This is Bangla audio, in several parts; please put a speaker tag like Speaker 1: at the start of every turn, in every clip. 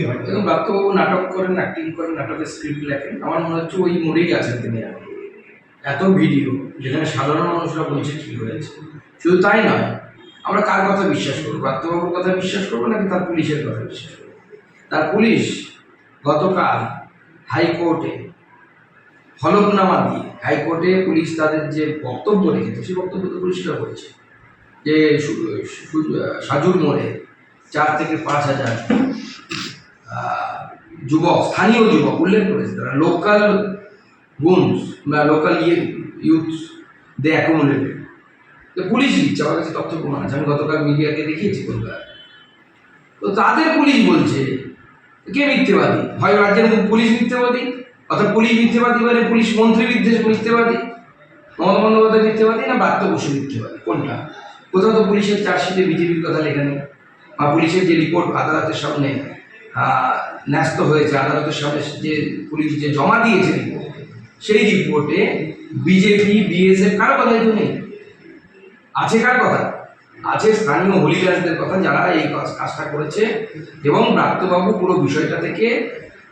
Speaker 1: এবং নাটক করেন অ্যাক্টিং করেন, নাটকের স্ক্রিপ্ট লেখেন। আমার মনে হচ্ছে ওই মোড়েই আছেন তিনি এত ভিডিও যেখানে সাধারণ মানুষরা বলছে কি হয়েছে। শুধু তাই নয়, আমরা কার কথা বিশ্বাস করব? কথা বিশ্বাস করব নাকি তার পুলিশের কথা বিশ্বাস করব? তার পুলিশ গতকাল হাইকোর্টে হলফনামা দিয়ে, হাইকোর্টে পুলিশ তাদের যে বক্তব্য রেখেছে, সেই বক্তব্য তো পরিষ্কার করেছে। যে সাজুর মোড়ে চার থেকে পাঁচ হাজার যুবক, স্থানীয় যুবক উল্লেখ করেছে, তারা লোকাল গুনস বা লোকাল ইয়ে ইউথ দে অ্যাকোমোডেটেড তো পুলিশ দিচ্ছে, আমার কাছে তথ্য প্রমাণ আছে, আমি গতকাল মিডিয়াকে দেখিয়েছি কলকাতা তো তাদের পুলিশ বলছে, কে মিথ্যেবাদী? হয় রাজ্যের পুলিশ মিথ্যেবাদী, অর্থাৎ পুলিশ মিথ্যেবাদী মানে পুলিশ মন্ত্রী মিথ্যে মিথ্যেবাদী, মমতা বন্দ্যোপাধ্যায় মিথ্যেবাদী না বার্ত বসু মিথ্যেবাদী? কোনটা? কোথাও তো পুলিশের চার্জশিটে বিজেপির কথা লেখা নেই, বা পুলিশের যে রিপোর্ট আদালতের সামনে ন্যস্ত হয়েছে। আদালতের সামনে যে পুলিশ যে জমা দিয়েছে সেই রিপোর্টে বিজেপি বিএসএফ কার কথাই তো নেই। আছে কার কথা? আছে স্থানীয় হলিদাসদের কথা যারা এই কাজ- কাজটা করেছে এবং ব্রাত্যবাবু পুরো বিষয়টা থেকে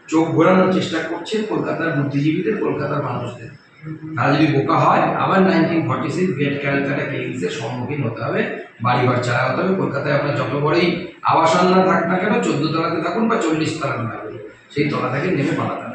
Speaker 1: চোখ ঘোরানোর চেষ্টা করছে কলকাতার বুদ্ধিজীবীদের, কলকাতার মানুষদের। তারা যদি বোকা হয়, আবার nineteen forty six great Calcutta কেসের সম্মুখীন হতে হবে, বাড়িঘর চালা হতে হবে, কলকাতায় আপনার যত বড়ই আবাসন না থাক না কেন, চোদ্দ তলাতে থাকুন বা চল্লিশ তলাতে থাকুন, সেই তলা থেকে নেমে পালাতে